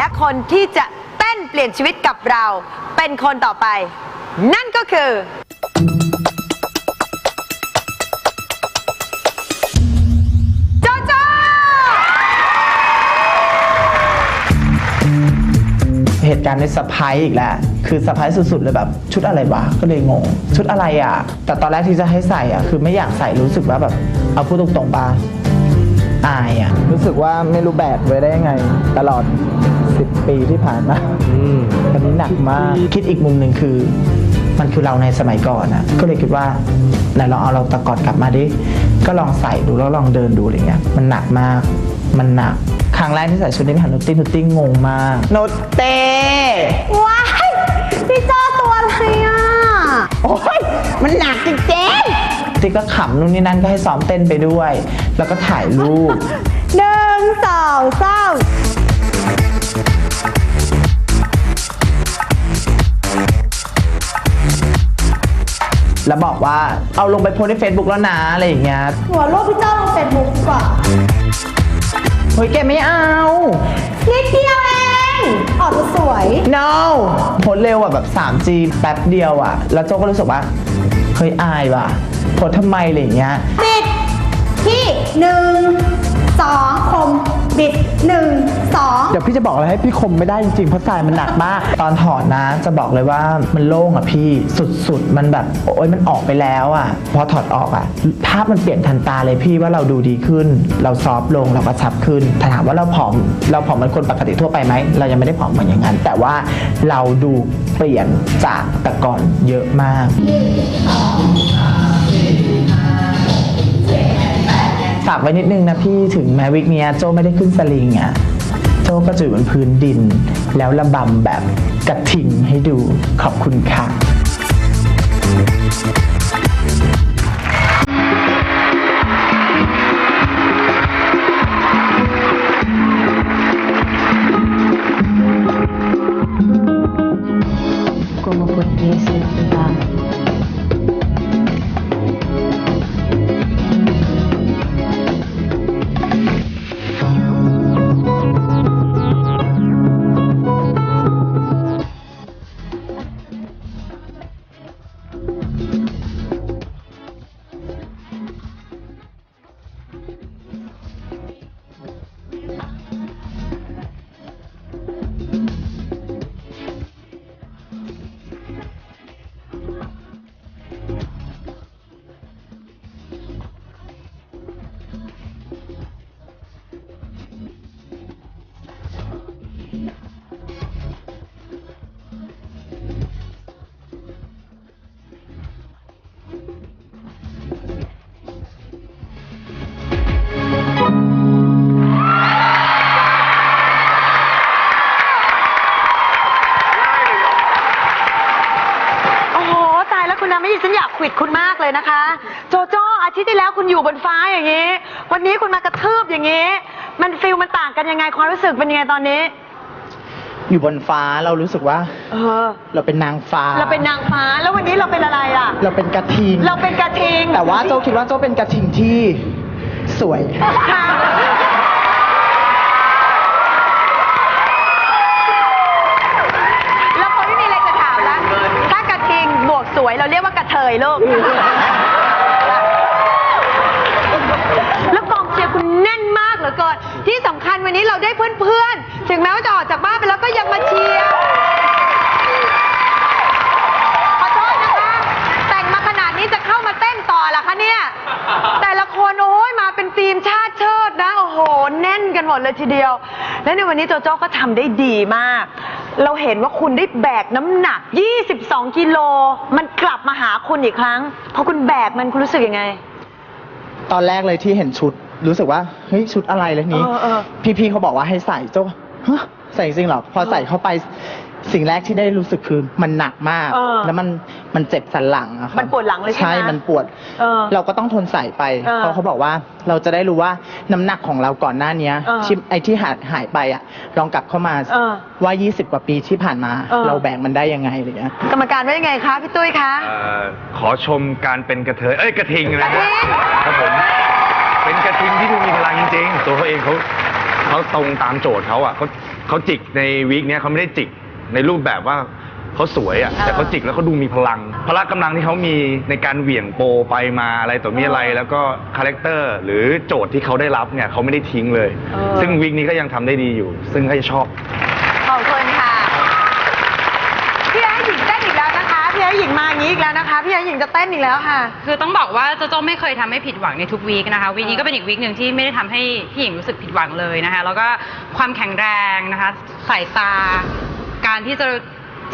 และคนที่จะเต้นเปลี่ยนชีวิตกับเรา เป็นคนต่อไป นั่นก็คือ โจโจ เหตุการณ์ในสะพายอีกแล้ว คือสะพายสุดๆเลยแบบ ชุดอะไรวะ ก็เลยงง ชุดอะไรอะ แต่ตอนแรกที่จะให้ใส่อะ คือไม่อยากใส่รู้สึกว่าแบบ เอาพูดตรงๆปะ อายอะ รู้สึกว่าไม่รู้แบกไว้ได้ยังไง ตลอด 10 ปีที่ผ่านมาอันนี้หนักมาก คิดอีกมุมหนึ่งคือ มันคือเราในสมัยก่อนอะ ก็เลยคิดว่าไหนลองเอาเราตะกอดกลับมาดิ ก็ลองใส่ดูแล้วลองเดินดูอะไรเงี้ย มันหนักมาก มันหนัก ครั้งแรกที่ใส่ชุดนี้ไปหานุตตี้นุตตี้งงมากนุตเต้ว้ายพี่โจตัวอะไรอะ โอ้ยมันหนักจริงๆ ติ๊กก็ขำนู่นนี่นั่นก็ให้ซ้อมเต้นไปด้วย แล้วก็ถ่ายรูปหนึ่งสองสามแล้วบอกว่าเอาลงไปโพสต์ใน Facebook แล้วนะอะไรอย่างเงี้ยหัวโลกพี่โจลงเฟซบุ๊กดีกว่าเฮ้ยแกไม่เอานิดเดียวเองออกมาสวย no โพสต์เร็วอะแบบ 3G แป๊บเดียวอะ แล้วโจก็รู้สึกว่าเฮ้ยอายว่ะ โพสต์ทำไมอะไรอย่างเงี้ย บิดที่หนึ่งสองคมบิดหนึ่งสองเดี๋ยวพี่จะบอกอะไรให้พี่คมไม่ได้จริงๆเพราะทรายมันหนักมาก ตอนถอดนะจะบอกเลยว่ามันโล่งอะพี่สุดๆ มันแบบโอ๊ยมันออกไปแล้วอะ พอถอดออกอะภาพมันเปลี่ยนทันตาเลยพี่ว่าเราดูดีขึ้น เราซอฟต์ลงเรากระชับขึ้นถ้าถามว่าเราผอมเราผอมเหมือนคนปกติทั่วไปไหมเรายังไม่ได้ผอมเหมือนอย่างนั้น แต่ว่าเราดูเปลี่ยนจากแต่ก่อนเยอะมาก ฝากไว้นิดนึงนะพี่ถึงแม้วิกเนี้ยโจไม่ได้ขึ้นสลิงอะโจก็จะอยู่บนพื้นดิน แล้วระบำแบบกระทิงให้ดูขอบคุณค่ะ ตายแล้วคุณนาไม่ฉันอยากขวิดคุณมากเลยนะคะ โจโจ้อาทิตย์ที่แล้วคุณอยู่บนฟ้าอย่างนี้ วันนี้คุณมากระทืบอย่างนี้ มันฟิลมันต่างกันยังไงความรู้สึกเป็นยังไงตอนนี้ อยู่บนฟ้าเรารู้สึกว่า เออ เราเป็นนางฟ้าเราเป็นนางฟ้าแล้ววันนี้เราเป็นอะไรล่ะ เราเป็นกระทิงเราเป็นกระทิงแต่ว่าโจคิดว่าโจเป็นกระทิงที่สวย ค่ะแล้วคนไม่มีอะไรจะถามแล้ว ถ้ากระทิงบวกสวยเราเรี ยลูก แล้วกองเชียร์คุณแน่นมากเหลือเกิน ที่สำคัญวันนี้เราได้เพื่อนๆ ถึงแม้ว่าจะออกจากบ้านไปแล้วก็ยังมาเชียร์ ขอโทษนะคะ แต่งมาขนาดนี้จะเข้ามาเต้นต่อเหรอคะเนี่ย แต่ละคนโอ้ยมาเป็นทีมชาติเชิดนะ โอ้โห แน่นกันหมดเลยทีเดียว และในวันนี้โจโจ้ก็ทำได้ดีมาก เราเห็นว่าคุณได้แบกน้ำหนัก 22 กิโล มันกลับมาหาคุณอีกครั้งพอคุณแบกมันคุณรู้สึกยังไง ตอนแรกเลยที่เห็นชุดรู้สึกว่าเฮ้ยชุดอะไรเลยนี้ เออเออ พี่ๆเขาบอกว่าให้ใส่โจฮะใส่จริงเหรอพอใส่เข้าไป สิ่งแรกที่ได้รู้สึกคือมันหนักมาก เออแล้วมันมันเจ็บสันหลังอะครับมันปวดหลังเลยใช่ไหมใช่มันปวด เออเราก็ต้องทนใส่ไปเออเพราะเขาบอกว่าเราจะได้รู้ว่าน้ำหนักของเราก่อนหน้าเนี้ยเออที่ไอ้ที่หายหายไปอะลองกลับเข้ามาเออว่า 20 กว่าปีที่ผ่านมา เออ เราแบกมันได้ยังไงอะไรเงี้ย กรรมการว่ายังไงคะพี่ตุ้ยคะ เอ่อขอชมการเป็นกระเทย เอ้ยกระทิงนะกระทิงครับผม เป็นกระทิงที่ดูมีพลังจริงๆ ตัวเขาเองเขาเขาตรงตามโจทย์เขาอะเขาเขาจิกในวีคเนี้ยเขาไม่ได้จิก ในรูปแบบว่าเขาสวยอะเออแต่เขาจิกแล้วเขาดูมีพลัง พละกำลังที่เขามีในการเหวี่ยงโปรไปมาอะไรต่อมีอะไร แล้วก็คาแรคเตอร์หรือโจทย์ที่เขาได้รับเนี่ยเขาไม่ได้ทิ้งเลย เออ ซึ่งวีคนี้ก็ยังทำได้ดีอยู่ ซึ่งก็จะชอบ ขอบคุณค่ะ พี่ไอ้หญิงเต้นอีกแล้วนะคะ พี่ไอ้หญิงมาอย่างนี้อีกแล้วนะคะ พี่ไอ้หญิงจะเต้นอีกแล้วค่ะ คือต้องบอกว่าโจโจ้ไม่เคยทำให้ผิดหวังในทุกวีคนะคะวีคนี้ก็เป็นอีกวีคหนึ่งที่ไม่ได้ทำให้พี่หญิงรู้สึกผิดหวังเลยนะคะ แล้วก็ความแข็งแรงนะคะสายตา การที่จะ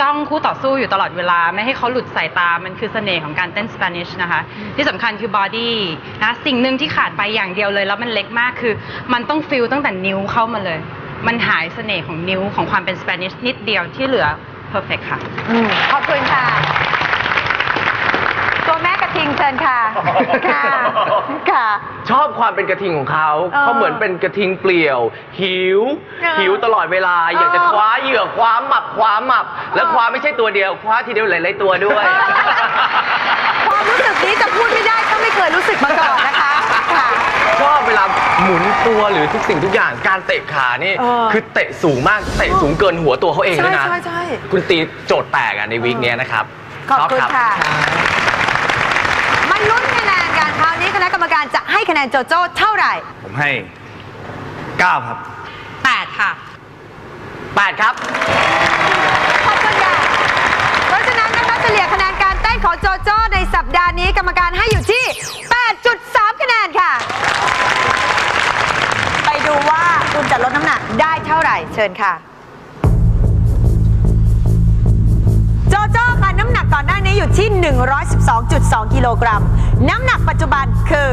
จ้องคู่ต่อสู้อยู่ตลอดเวลา ไม่ให้เขาหลุดสายตา มันคือเสน่ห์ของการเต้นสเปนิชนะคะ ที่สำคัญคือบอดี้นะสิ่งหนึ่งที่ขาดไปอย่างเดียวเลย แล้วมันเล็กมากคือ มันต้องฟิลตั้งแต่นิ้วเข้ามาเลย มันหายเสน่ห์ของนิ้วของความเป็นสเปนิชนิดเดียวที่เหลือเพอร์เฟกค่ะอืมขอบคุณค่ะ ตัวแม่กระทิงเชิญค่ะ ค่ะ ค่ะ ชอบความเป็นกระทิงของเขา เออเขาเหมือนเป็นกระทิงเปลี่ยว หิว เออหิวตลอดเวลา อยากจะเออคว้าเหยื่อคว้าหมับคว้าหมับ แล้วคว้าไม่ใช่ตัวเดียว คว้าทีเดียวหลายๆตัวด้วยความรู้สึกนี้จะพูดไม่ได้ถ้าไม่เคยรู้สึกมาก่อนนะคะ ค่ะ ชอบเวลาหมุนตัวหรือทุกสิ่งทุกอย่างการเตะขานี่ เออ คือเตะสูงมากเตะสูงเกินหัวตัวเขาเองด้วยนะใช่ใช่ใช่คุณตีโจทย์แตกอะในวีคเนี้ยนะครับขอบคุณชรั ค่ะ มันลุ้นคะแนนกัน คราวนี้คณะกรรมการจะให้คะแนนโจโจ้เท่าไหร่ ผมให้เก้าครับ 8 ค่ะแปดครับ ขอบคุณค่ะเพราะฉะนั้นนะคะเฉลี่ยคะแนนการเต้นของโจโจ้ในสัปดาห์นี้กรรมการให้อยู่ที่ 8.3 คะแนนค่ะ ไปดูว่าคุณจะลดน้ำหนักได้เท่าไหร่เชิญค่ะ กก่อนหน้านี้อยู่ที่ 112.2 กิโลกรัม น้ำหนักปัจจุบันคือ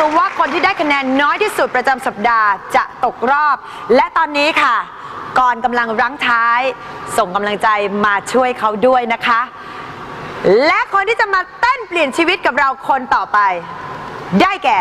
คือว่าคนที่ได้คะแนนน้อยที่สุดประจำสัปดาห์จะตกรอบ และตอนนี้ค่ะ ก่อนกำลังรั้งท้าย ส่งกำลังใจมาช่วยเขาด้วยนะคะ และคนที่จะมาเต้นเปลี่ยนชีวิตกับเราคนต่อไป ได้แก่